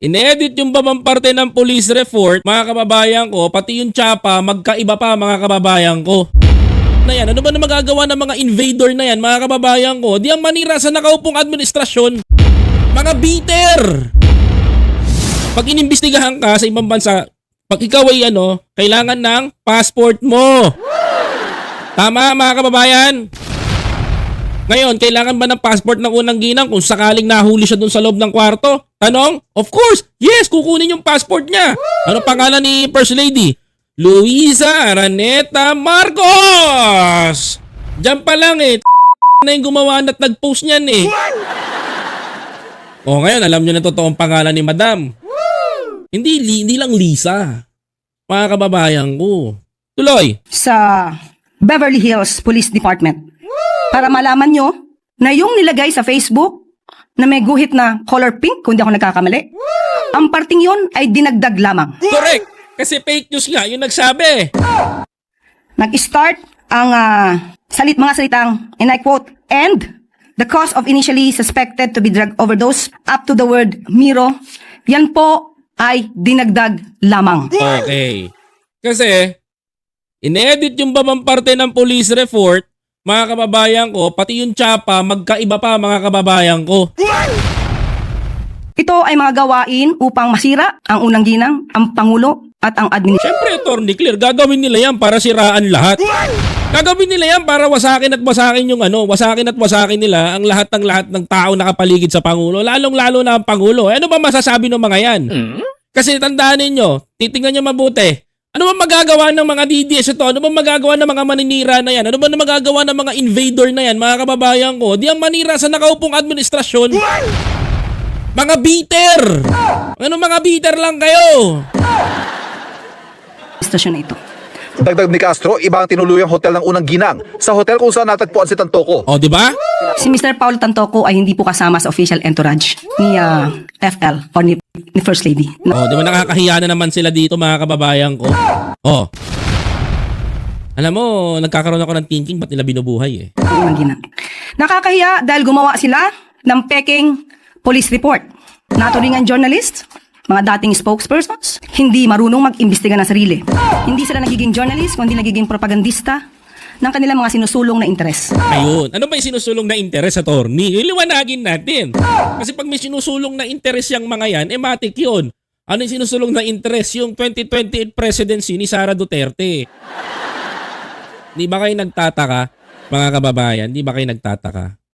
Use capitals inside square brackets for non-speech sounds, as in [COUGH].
Inedit yung babang parte ng police report, mga kababayan ko, pati yung tsapa, magkaiba pa mga kababayan ko. Na yan, ano ba na magagawa ng mga invader na yan, mga kababayan ko? Di ang manira sa nakaupong administrasyon. Mga bitter! Pag inimbestigahan ka sa ibang bansa, pag ikaw ay ano, kailangan ng passport mo. Tama mga kababayan? Ngayon, kailangan ba ng passport ng unang ginang kung sakaling nahuli siya dun sa loob ng kwarto? Tanong? Of course! Yes, kukunin yung passport niya. Ano pangalan ni First Lady? Luisa Araneta Marcos! Diyan pa lang eh. [LAUGHS] na yung gumawa at nag-post niyan eh. O ngayon, alam niyo na totoong pangalan ni Madam. Hindi, li- hindi lang Lisa. Mga kababayan ko. Tuloy. sa Beverly Hills Police Department para malaman nyo na yung nilagay sa Facebook na may guhit na color pink, kung di ako nagkakamali, ang parting yon ay dinagdag lamang. Correct. Kasi fake news nga yung nagsabi. Nag-start ang ah, salit mga salitang, and I quote, and the cause of initially suspected to be drug overdose up to the word Miro, yan po ay dinagdag lamang. Okay. Kasi, inedit yung babang parte ng police report, mga kababayan ko, pati yung tsapa, magkaiba pa mga kababayan ko. Ito ay mga gawain upang masira ang unang ginang, ang Pangulo at ang administrasyon. Siyempre, Attorney Clear, gagawin nila yan para siraan lahat. Gagawin nila yan para wasakin at wasakin yung ano, wasakin at wasakin nila ang lahat ng lahat ng tao nakapaligid sa Pangulo, lalong-lalo na ang Pangulo. Eh, ano ba masasabi ng mga yan? Kasi tandaan ninyo, titingnan nyo mabuti. Ano ba magagawa ng mga DDS ito? Ano ba magagawa ng mga maninira na yan? Ano ba magagawa ng mga invader na yan, mga kababayan ko? Di ang manira sa nakaupong administrasyon. Mga bitter! Ano mga bitter lang kayo? na ito. Dagdag ni Castro, iba ang tinuluyang hotel ng unang ginang sa hotel kung saan natagpuan si Tantoco. O, di ba? Si Mr. Paul Tantoco ay hindi po kasama sa official entourage ni ah, FL or ni, ni First Lady. Oh, di ba nakakahiya na naman sila dito mga kababayan ko? Oh. Alam mo, nagkakaroon ako ng thinking ba't nila binubuhay eh. Unang ginang. Nakakahiya dahil gumawa sila ng peking police report. Naturingan journalist, mga dating spokespersons, hindi marunong mag-imbestiga ng sarili. Hindi sila nagiging journalist, kundi nagiging propagandista ng kanilang mga sinusulong na interes. Ayun. Ano ba yung sinusulong na interes, attorney? Iliwanagin natin. Kasi pag may sinusulong na interes yung mga yan, eh matik yun. Ano yung sinusulong na interes? Yung 2028 presidency ni Sara Duterte. Di ba kayo nagtataka, mga kababayan? Di ba kayo nagtataka?